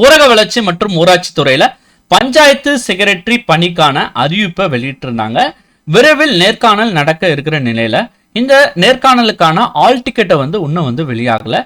ஊரக வளர்ச்சி மற்றும் ஊராட்சி துறையில பஞ்சாயத்து செக்ரட்டரி பணிக்கான அறிவிப்பை வெளியிட்டிருந்தாங்க. விரைவில் நேர்காணல் நடக்க இருக்கிற நிலையில இந்த நேர்காணலுக்கான ஆல் டிக்கெட்டை வந்து இன்னும் வந்து வெளியாகல.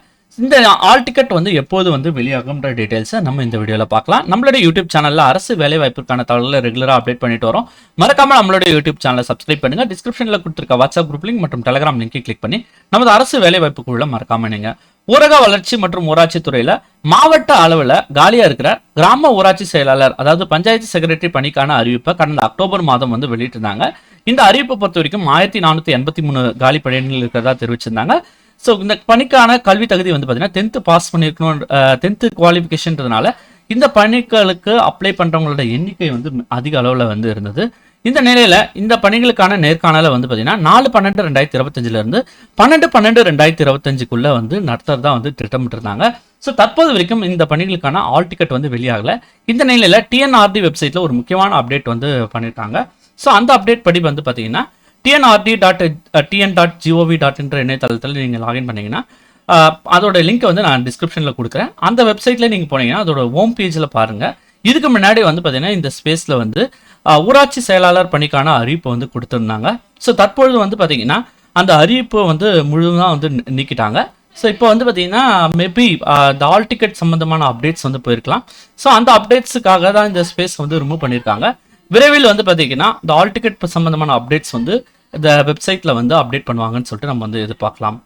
இந்த ஆல் டிக்கெட் வந்து எப்போது வந்து வெளியாகும்ன்ற டீட்டெயில்ஸை நம்ம இந்த வீடியோவில் பார்க்கலாம். நம்மளுடைய யூடியூப் சேனலில் அரசு வேலை வாய்ப்புக்கான தகவல்களை ரெகுலராக அப்டேட் பண்ணிட்டு வரோம். மறக்காம நம்மளுடைய யூடியூப் சேனலை சப்ஸ்கிரைப் பண்ணுங்க. டிஸ்கிரிப்ஷனில் கொடுத்துருக்க வாட்ஸ்அப் குரூப் லிங்க் மற்றும் டெலிகிராம் லிங்கை கிளிக் பண்ணி நமது அரசு வேலை வாய்ப்புக்குள்ள மறக்காம நீங்கள் ஊரக வளர்ச்சி மற்றும் ஊராட்சி துறையில மாவட்ட அளவில் காலியாக இருக்கிற கிராம ஊராட்சி செயலாளர் அதாவது பஞ்சாயத்து செக்ரட்டரி பணிக்கான அறிவிப்பை கடந்த அக்டோபர் மாதம் வந்து வெளியிட்டிருந்தாங்க. இந்த அறிவிப்பை பொறுத்த வரைக்கும் ஆயிரத்தி நானூற்றி எண்பத்தி மூணு காலி பணியிடங்கள் இருக்கிறதா தெரிவிச்சிருந்தாங்க. ஸோ இந்த பணிக்கான கல்வி தகுதி வந்து பார்த்தீங்கன்னா டென்த்து பாஸ் பண்ணியிருக்கணும் டென்த்து குவாலிஃபிகேஷன்றதுனால இந்த பணிகளுக்கு அப்ளை பண்ணுறவங்களோட எண்ணிக்கை வந்து அதிக அளவில் வந்து இருந்தது. இந்த நிலையில் இந்த பணிகளுக்கான நேர்காணலை வந்து பார்த்தீங்கன்னா நாலு பன்னெண்டு ரெண்டாயிரத்தி இருபத்தஞ்சிலேருந்து பன்னெண்டு பன்னெண்டு ரெண்டாயிரத்தி இருபத்தஞ்சுக்குள்ளே வந்து நடத்துறதா வந்து திட்டமிட்டிருந்தாங்க. ஸோ தற்போது வரைக்கும் இந்த பணிகளுக்கான ஆல் டிக்கெட் வந்து வெளியாகலை. இந்த நிலையில் டிஎன்ஆர்டி வெப்சைட்டில் ஒரு முக்கியமான அப்டேட் வந்து பண்ணியிருக்காங்க ஸோ அந்த அப்டேட் படி வந்து பார்த்தீங்கன்னா TNRD dot TN dot GOV dot என்ற இணையதளத்தில் நீங்கள் லாகின் பண்ணிங்கன்னா uh, அதோட லிங்க்கை வந்து நான் டிஸ்கிரிப்ஷனில் கொடுக்குறேன். அந்த வெப்சைட்டில் நீங்கள் போனீங்கன்னா அதோட ஹோம் பேஜில் பாருங்கள் இதுக்கு முன்னாடி வந்து பார்த்தீங்கன்னா இந்த ஸ்பேஸில் வந்து uh, ஊராட்சி செயலாளர் பணிக்கான அறிவிப்பை வந்து கொடுத்துருந்தாங்க. ஸோ தற்பொழுது வந்து பார்த்தீங்கன்னா அந்த அறிவிப்பு வந்து முழுதாக வந்து நீக்கிட்டாங்க. ஸோ இப்போ வந்து பார்த்தீங்கன்னா மேபி இந்த uh, ஆல் டிக்கெட் சம்மந்தமான அப்டேட்ஸ் வந்து போயிருக்கலாம். ஸோ அந்த அப்டேட்ஸுக்காக தான் இந்த ஸ்பேஸ் வந்து ரிமூவ் பண்ணியிருக்காங்க விரைவில் வந்து பார்த்தீங்கன்னா இந்த ஆல் டிக்கெட் சம்மந்தமான அப்டேட்ஸ் வந்து இந்த வெப்சைட்டில் வந்து அப்டேட் பண்ணுவாங்கன்னு சொல்லிட்டு நம்ம வந்து எதிர்பார்க்கலாம்.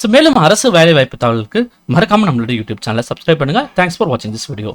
ஸோ மேலும் அரசு வேலைவாய்ப்பு தகவலுக்கு மறக்காம நம்மளுடைய யூடியூப் சேனலை சப்ஸ்கிரைப் பண்ணுங்கள் தேங்க்ஸ் ஃபார் வாட்சிங் திஸ் வீடியோ